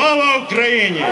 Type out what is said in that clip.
Слава Україні!